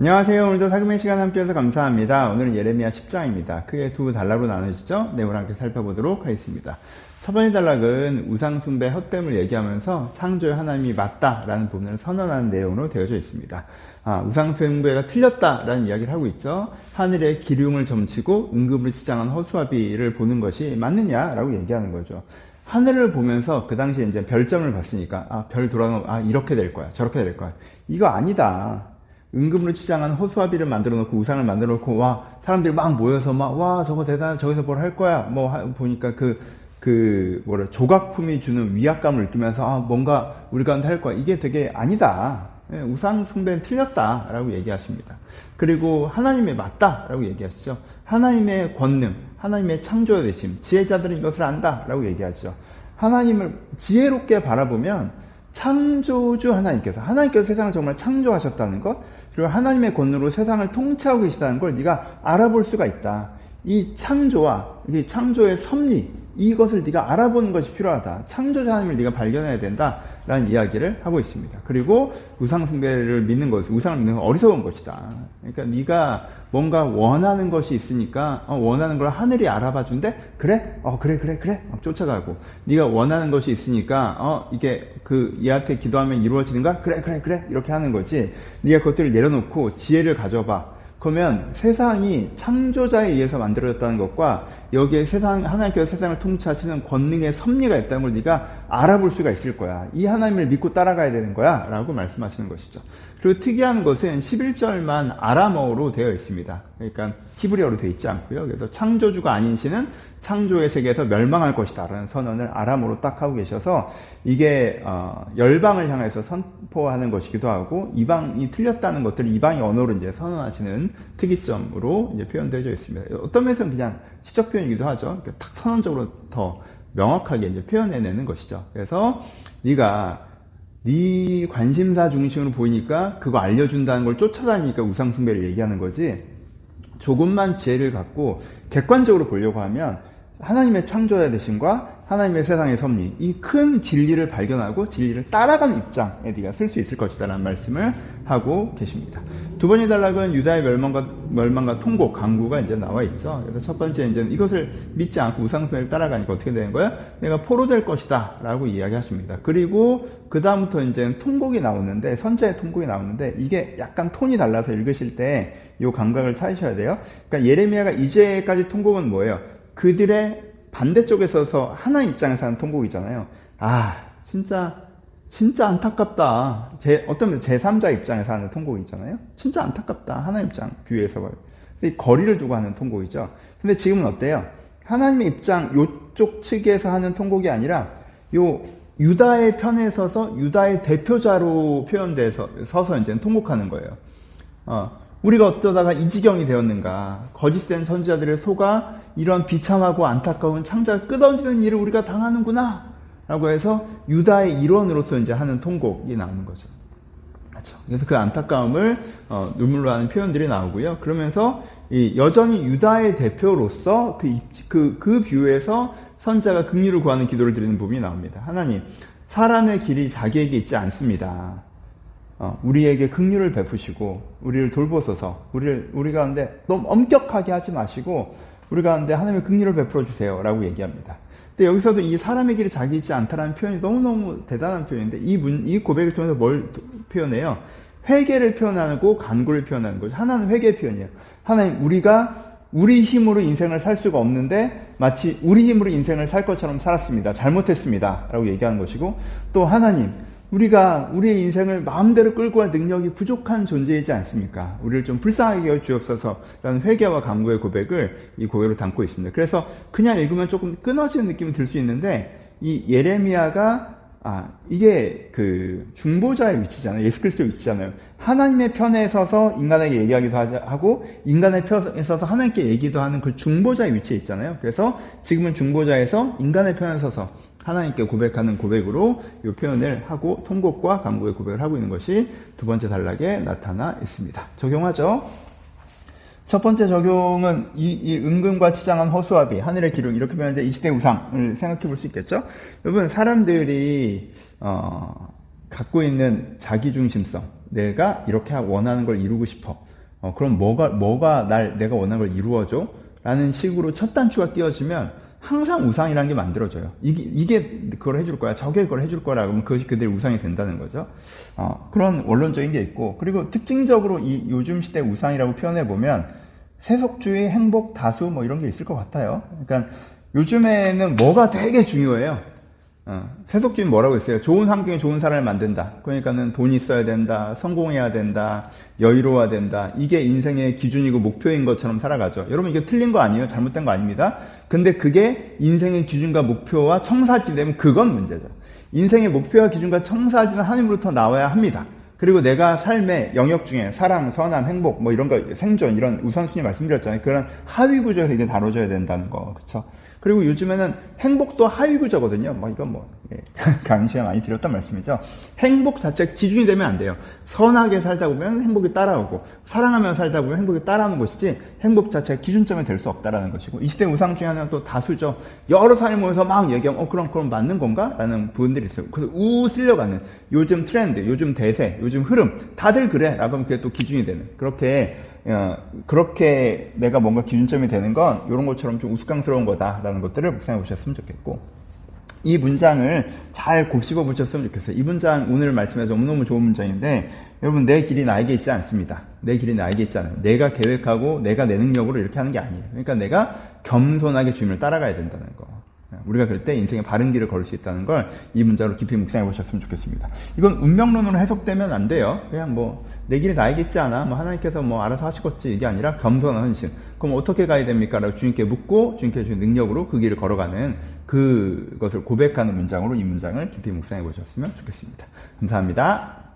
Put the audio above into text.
안녕하세요. 오늘도 사금의 시간 함께해서 감사합니다. 오늘은 예레미야 10장입니다. 크게 두 단락으로 나누시죠? 내용을 함께 살펴보도록 하겠습니다. 첫 번째 단락은 우상숭배 헛됨을 얘기하면서 창조의 하나님이 맞다라는 부분을 선언하는 내용으로 되어져 있습니다. 아, 우상숭배가 틀렸다라는 이야기를 하고 있죠. 하늘의 기륭을 점치고 응급으로 치장한 허수아비를 보는 것이 맞느냐라고 얘기하는 거죠. 하늘을 보면서 그 당시에 이제 별점을 봤으니까 아, 별 돌아가면 아, 이렇게 될 거야. 저렇게 될 거야. 이거 아니다. 은금으로 치장한 호수아비를 만들어 놓고 우상을 만들어 놓고 와 사람들이 막 모여서 막 와 저거 대단 저기서 뭘 할 거야. 뭐 하, 보니까 그 그 뭐라 조각품이 주는 위압감을 느끼면서 아 뭔가 우리 가운데 할 거야. 이게 되게 아니다. 예, 우상 숭배는 틀렸다라고 얘기하십니다. 그리고 하나님의 맞다라고 얘기하시죠. 하나님의 권능 하나님의 창조 되심 지혜자들은 이것을 안다라고 얘기하죠. 하나님을 지혜롭게 바라보면 창조주 하나님께서 하나님께서 세상을 정말 창조하셨다는 것 그리고 하나님의 권능으로 세상을 통치하고 계시다는 걸 네가 알아볼 수가 있다. 이 창조와 이 창조의 섭리 이것을 네가 알아보는 것이 필요하다. 창조자 하나님을 네가 발견해야 된다. 라는 이야기를 하고 있습니다. 그리고 우상 숭배를 믿는 것, 우상을 믿는 건 어리석은 것이다. 그러니까 네가 뭔가 원하는 것이 있으니까 어, 원하는 걸 하늘이 알아봐 준대. 그래? 어 그래 그래 그래. 막 쫓아가고 네가 원하는 것이 있으니까 어 이게 그 얘한테 기도하면 이루어지는가? 그래 그래 그래 이렇게 하는 거지. 네가 그것들을 내려놓고 지혜를 가져봐. 그러면 세상이 창조자에 의해서 만들어졌다는 것과 여기에 세상 하나님께서 세상을 통치하시는 권능의 섭리가 있다는 걸 네가 알아볼 수가 있을 거야. 이 하나님을 믿고 따라가야 되는 거야. 라고 말씀하시는 것이죠. 그리고 특이한 것은 11절만 아람어로 되어 있습니다. 그러니까 히브리어로 되어 있지 않고요. 그래서 창조주가 아닌 신은 창조의 세계에서 멸망할 것이다. 라는 선언을 아람어로 딱 하고 계셔서 이게 어, 열방을 향해서 선포하는 것이기도 하고 이방이 틀렸다는 것들을 이방의 언어로 이제 선언하시는 특이점으로 이제 표현되어 있습니다. 어떤 면에서는 그냥 시적 표현이기도 하죠. 딱 선언적으로 더 명확하게 이제 표현해내는 것이죠. 그래서 네가 네 관심사 중심으로 보이니까 그거 알려준다는 걸 쫓아다니니까 우상숭배를 얘기하는 거지. 조금만 지혜를 갖고 객관적으로 보려고 하면 하나님의 창조자 되신과 하나님의 세상의 섭리, 이 큰 진리를 발견하고 진리를 따라가는 입장에 네가 쓸 수 있을 것이다라는 말씀을 하고 계십니다. 두 번째 단락은 유다의 멸망과 멸망과 통곡, 강구가 이제 나와 있죠. 그래서 첫 번째 이제 이것을 믿지 않고 우상숭배를 따라가니까 어떻게 되는 거야? 내가 포로될 것이다라고 이야기하십니다. 그리고 그 다음부터 이제 통곡이 나오는데 선자의 통곡이 나오는데 이게 약간 톤이 달라서 읽으실 때 이 감각을 찾으셔야 돼요. 그러니까 예레미야가 이제까지 통곡은 뭐예요? 그들의 반대쪽에 서서 하나 입장에서 하는 통곡이잖아요. 아, 진짜, 진짜 안타깝다. 제, 어떤 제3자 입장에서 하는 통곡이 있잖아요. 진짜 안타깝다. 하나 입장, 뷰에서. 거리를 두고 하는 통곡이죠. 근데 지금은 어때요? 하나님의 입장, 요쪽 측에서 하는 통곡이 아니라, 요, 유다의 편에 서서 유다의 대표자로 표현돼서 서서 이제 통곡하는 거예요. 어, 우리가 어쩌다가 이 지경이 되었는가? 거짓된 선지자들의 소가 이런 비참하고 안타까운 창자를 끄덕지는 일을 우리가 당하는구나. 라고 해서 유다의 일원으로서 이제 하는 통곡이 나오는 거죠. 그렇죠. 그래서 그 안타까움을 어, 눈물로 하는 표현들이 나오고요. 그러면서 여전히 유다의 대표로서 그, 그, 그 뷰에서 선자가 극리를 구하는 기도를 드리는 부분이 나옵니다. 하나님, 사람의 길이 자기에게 있지 않습니다. 어, 우리에게 긍휼을 베푸시고 우리를 돌보소서 우리를 우리 가운데 너무 엄격하게 하지 마시고 우리 가운데 하나님의 긍휼을 베풀어 주세요라고 얘기합니다. 근데 여기서도 이 사람의 길이 자기 있지 않다라는 표현이 너무너무 대단한 표현인데 이, 문, 이 고백을 통해서 뭘 표현해요? 회개를 표현하고 간구를 표현하는 거죠. 하나는 회개 표현이에요. 하나님 우리가 우리 힘으로 인생을 살 수가 없는데 마치 우리 힘으로 인생을 살 것처럼 살았습니다. 잘못했습니다. 라고 얘기하는 것이고 또 하나님 우리가 우리의 인생을 마음대로 끌고 갈 능력이 부족한 존재이지 않습니까? 우리를 좀 불쌍하게 여 주옵소서 라는 회개와 강구의 고백을 이 고백으로 담고 있습니다. 그래서 그냥 읽으면 조금 끊어지는 느낌이 들 수 있는데 이 예레미야가 아 이게 그 중보자의 위치잖아요. 예수 그리스도의 위치잖아요. 하나님의 편에 서서 인간에게 얘기하기도 하고 인간의 편에 서서 하나님께 얘기도 하는 그 중보자의 위치에 있잖아요. 그래서 지금은 중보자에서 인간의 편에 서서 하나님께 고백하는 고백으로 이 표현을 하고 통곡과 간구의 고백을 하고 있는 것이 두 번째 단락에 나타나 있습니다. 적용하죠. 첫 번째 적용은 이, 이 은근과 치장한 허수아비, 하늘의 기록 이렇게 이 시대 우상을 생각해 볼 수 있겠죠. 여러분 사람들이 어, 갖고 있는 자기중심성 내가 이렇게 원하는 걸 이루고 싶어. 어, 그럼 뭐가, 뭐가 날, 내가 원하는 걸 이루어줘? 라는 식으로 첫 단추가 끼워지면 항상 우상이라는 게 만들어져요. 이게, 이게 그걸 해줄 거야. 저게 그걸 해줄 거라. 그러면 그것이 그들의 우상이 된다는 거죠. 어, 그런 원론적인 게 있고, 그리고 특징적으로 이 요즘 시대 우상이라고 표현해 보면 세속주의, 행복, 다수 뭐 이런 게 있을 것 같아요. 그러니까 요즘에는 뭐가 되게 중요해요. 어, 세속주의는 뭐라고 했어요? 좋은 환경에 좋은 사람을 만든다. 그러니까는 돈이 있어야 된다, 성공해야 된다, 여유로워야 된다. 이게 인생의 기준이고 목표인 것처럼 살아가죠. 여러분 이게 틀린 거 아니에요? 잘못된 거 아닙니다. 근데 그게 인생의 기준과 목표와 청사지 되면 그건 문제죠. 인생의 목표와 기준과 청사지는 하나님으로부터 나와야 합니다. 그리고 내가 삶의 영역 중에 사랑, 선한, 행복, 뭐 이런 거, 생존, 이런 우선순위 말씀드렸잖아요. 그런 하위 구조에서 이제 다뤄져야 된다는 거. 그쵸? 그리고 요즘에는 행복도 하위 구조거든요. 뭐 이건 뭐 강의 시간 많이 드렸던 말씀이죠. 행복 자체가 기준이 되면 안 돼요. 선하게 살다 보면 행복이 따라오고 사랑하며 살다 보면 행복이 따라오는 것이지 행복 자체가 기준점이 될 수 없다라는 것이고 이 시대 우상 중에 하나는 또 다수죠. 여러 사람이 모여서 막 얘기하면 어 그럼 그럼 맞는 건가? 라는 부분들이 있어요. 그래서 웃으려가는 요즘 트렌드, 요즘 대세, 요즘 흐름 다들 그래. 라고 하면 그게 또 기준이 되는 그렇게 어, 그렇게 내가 뭔가 기준점이 되는 건 이런 것처럼 좀 우스꽝스러운 거다라는 것들을 묵상해 보셨으면 좋겠고 이 문장을 잘 곱씹어 보셨으면 좋겠어요. 이 문장 오늘 말씀에서 너무너무 좋은 문장인데 여러분 내 길이 나에게 있지 않습니다. 내 길이 나에게 있지 않아요. 내가 계획하고 내가 내 능력으로 이렇게 하는 게 아니에요. 그러니까 내가 겸손하게 주님을 따라가야 된다는 거. 우리가 그럴 때 인생의 바른 길을 걸을 수 있다는 걸 이 문장으로 깊이 묵상해 보셨으면 좋겠습니다. 이건 운명론으로 해석되면 안 돼요. 그냥 뭐 내 길이 있지 않아. 뭐 하나님께서 뭐 알아서 하시겠지 이게 아니라 겸손한 헌신. 그럼 어떻게 가야 됩니까? 라고 주님께 묻고 주님께 주신 능력으로 그 길을 걸어가는 그것을 고백하는 문장으로 이 문장을 깊이 묵상해 보셨으면 좋겠습니다. 감사합니다.